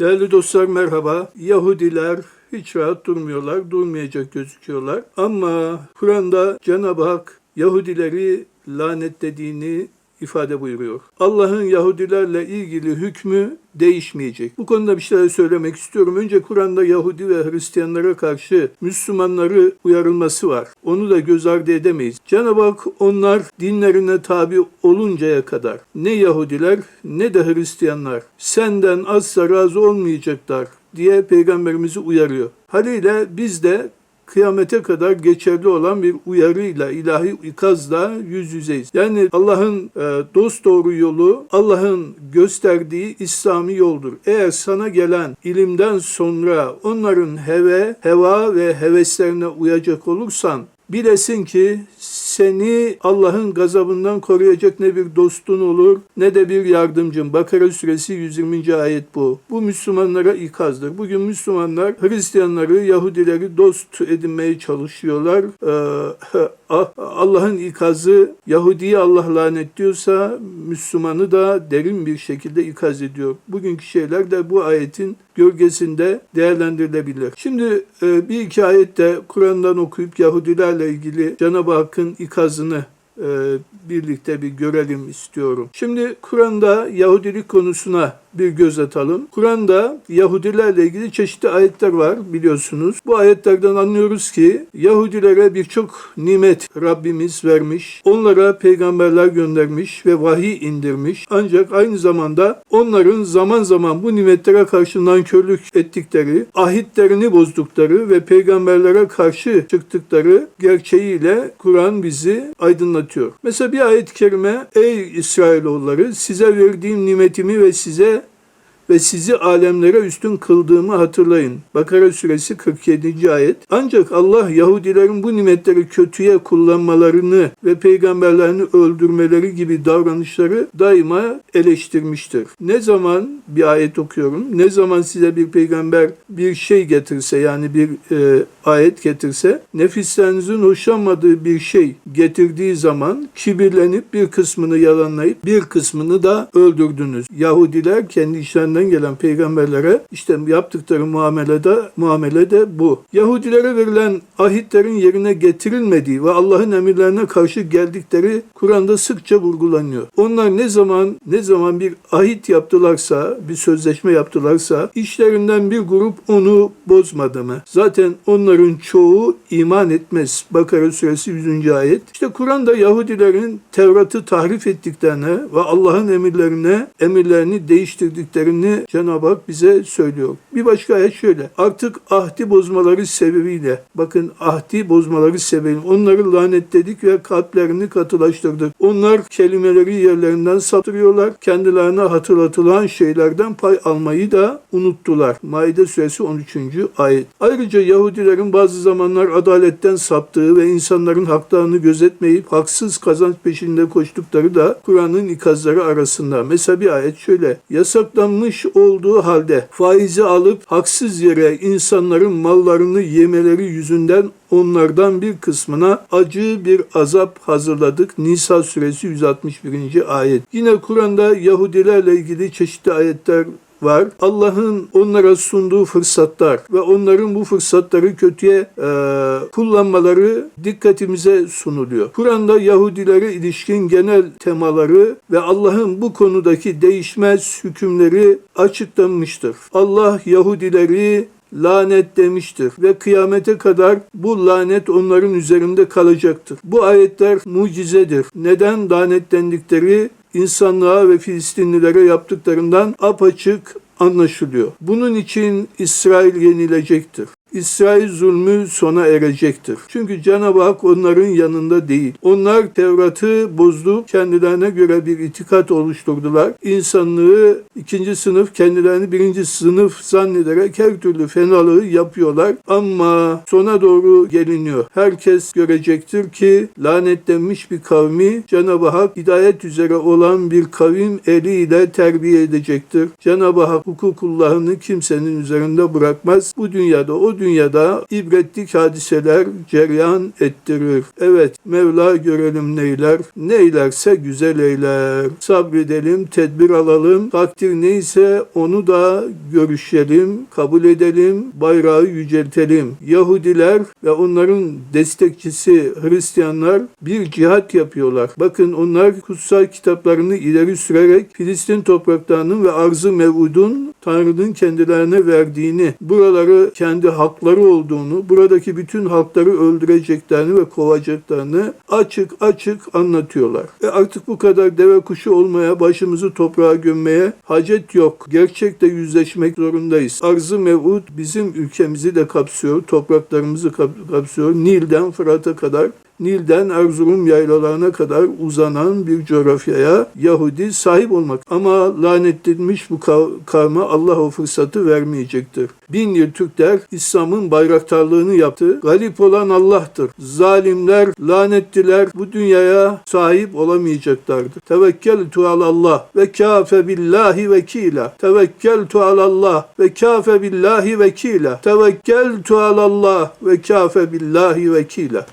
Değerli dostlar merhaba. Yahudiler hiç rahat durmuyorlar, durmayacak gözüküyorlar. Ama Kur'an'da Cenab-ı Hak Yahudileri lanetlediğini ifade buyuruyor. Allah'ın Yahudilerle ilgili hükmü değişmeyecek. Bu konuda bir şeyler söylemek istiyorum. Önce Kur'an'da Yahudi ve Hristiyanlara karşı Müslümanları uyarılması var. Onu da göz ardı edemeyiz. Cenab-ı Hak onlar dinlerine tabi oluncaya kadar ne Yahudiler ne de Hristiyanlar senden asla razı olmayacaklar diye peygamberimizi uyarıyor. Haliyle biz de kıyamete kadar geçerli olan bir uyarıyla, ilahi ikazla yüz yüzeyiz. Yani Allah'ın e, dost doğru yolu, Allah'ın gösterdiği İslami yoldur. Eğer sana gelen ilimden sonra onların heve, heva ve heveslerine uyacak olursan, bilesin ki seni Allah'ın gazabından koruyacak ne bir dostun olur ne de bir yardımcın. Bakara suresi 120. ayet bu. Bu Müslümanlara ikazdır. Bugün Müslümanlar Hristiyanları, Yahudileri dost edinmeye çalışıyorlar. Ee, Allah'ın ikazı Yahudi'yi Allah lanetliyorsa Müslümanı da derin bir şekilde ikaz ediyor. Bugünkü şeyler de bu ayetin gölgesinde değerlendirilebilir. Şimdi e, bir iki ayette Kur'an'dan okuyup Yahudilerle ilgili Cenab-ı Hakk'ın ikazını e, birlikte bir görelim istiyorum. Şimdi Kur'an'da Yahudilik konusuna bir göz atalım. Kur'an'da Yahudilerle ilgili çeşitli ayetler var biliyorsunuz. Bu ayetlerden anlıyoruz ki Yahudilere birçok nimet Rabbimiz vermiş. Onlara peygamberler göndermiş ve vahiy indirmiş. Ancak aynı zamanda onların zaman zaman bu nimetlere karşı nankörlük ettikleri, ahitlerini bozdukları ve peygamberlere karşı çıktıkları gerçeğiyle Kur'an bizi aydınlatıyor. Mesela bir ayet-i kerime Ey İsrailoğulları size verdiğim nimetimi ve size ve sizi alemlere üstün kıldığımı hatırlayın. Bakara suresi 47. ayet. Ancak Allah Yahudilerin bu nimetleri kötüye kullanmalarını ve peygamberlerini öldürmeleri gibi davranışları daima eleştirmiştir. Ne zaman bir ayet okuyorum, ne zaman size bir peygamber bir şey getirse yani bir e, ayet getirse nefislerinizin hoşlanmadığı bir şey getirdiği zaman kibirlenip bir kısmını yalanlayıp bir kısmını da öldürdünüz. Yahudiler kendi işlerinden gelen peygamberlere işte yaptıkları muamelede muamele de bu. Yahudilere verilen ahitlerin yerine getirilmediği ve Allah'ın emirlerine karşı geldikleri Kur'an'da sıkça vurgulanıyor. Onlar ne zaman ne zaman bir ahit yaptılarsa, bir sözleşme yaptılarsa işlerinden bir grup onu bozmadı mı? Zaten onların çoğu iman etmez. Bakara suresi 100. ayet. İşte Kur'an'da Yahudilerin Tevrat'ı tahrif ettiklerini ve Allah'ın emirlerine emirlerini değiştirdiklerini Cenab-ı Hak bize söylüyor. Bir başka ayet şöyle. Artık ahdi bozmaları sebebiyle bakın ahdi bozmaları sebebiyle onları lanetledik ve kalplerini katılaştırdık. Onlar kelimeleri yerlerinden saptırıyorlar. Kendilerine hatırlatılan şeylerden pay almayı da unuttular. Maide suresi 13. ayet. Ayrıca Yahudilerin bazı zamanlar adaletten saptığı ve insanların haklarını gözetmeyip haksız kazanç peşinde koştukları da Kur'an'ın ikazları arasında. Mesela bir ayet şöyle. Yasaklanmış olduğu halde faizi alıp haksız yere insanların mallarını yemeleri yüzünden onlardan bir kısmına acı bir azap hazırladık. Nisa suresi 161. ayet. Yine Kur'an'da Yahudilerle ilgili çeşitli ayetler var. Allah'ın onlara sunduğu fırsatlar ve onların bu fırsatları kötüye e, kullanmaları dikkatimize sunuluyor. Kur'an'da Yahudilere ilişkin genel temaları ve Allah'ın bu konudaki değişmez hükümleri açıklanmıştır. Allah Yahudileri lanet demiştir ve kıyamete kadar bu lanet onların üzerinde kalacaktır. Bu ayetler mucizedir. Neden lanetlendikleri insanlığa ve Filistinlilere yaptıklarından apaçık anlaşılıyor. Bunun için İsrail yenilecektir. İsrail zulmü sona erecektir. Çünkü Cenab-ı Hak onların yanında değil. Onlar Tevrat'ı bozdu, kendilerine göre bir itikat oluşturdular. İnsanlığı ikinci sınıf, kendilerini birinci sınıf zannederek her türlü fenalığı yapıyorlar. Ama sona doğru geliniyor. Herkes görecektir ki lanetlenmiş bir kavmi Cenab-ı Hak hidayet üzere olan bir kavim eliyle terbiye edecektir. Cenab-ı Hak hukukullahını kimsenin üzerinde bırakmaz. Bu dünyada o dünyada dünyada ibretlik hadiseler cereyan ettirir. Evet Mevla görelim neyler, neylerse güzel eyler. Sabredelim, tedbir alalım. Takdir neyse onu da görüşelim, kabul edelim, bayrağı yüceltelim. Yahudiler ve onların destekçisi Hristiyanlar bir cihat yapıyorlar. Bakın onlar kutsal kitaplarını ileri sürerek Filistin topraklarının ve arzı mevudun Tanrı'nın kendilerine verdiğini, buraları kendi hakları olduğunu, buradaki bütün halkları öldüreceklerini ve kovacaklarını açık açık anlatıyorlar. E artık bu kadar deve kuşu olmaya, başımızı toprağa gömmeye hacet yok. Gerçekle yüzleşmek zorundayız. Arzı mevud bizim ülkemizi de kapsıyor, topraklarımızı kap- kapsıyor. Nil'den Fırat'a kadar Nil'den Erzurum yaylalarına kadar uzanan bir coğrafyaya Yahudi sahip olmak. Ama lanetlenmiş bu kav- kavme Allah o fırsatı vermeyecektir. Bin yıl Türkler İslam'ın bayraktarlığını yaptı. Galip olan Allah'tır. Zalimler, lanetliler bu dünyaya sahip olamayacaklardır. Tevekkeltu alallah ve kâfe billahi vekila. Tevekkeltu alallah ve kâfe billahi vekila. Tevekkeltu alallah ve kâfe billahi vekila.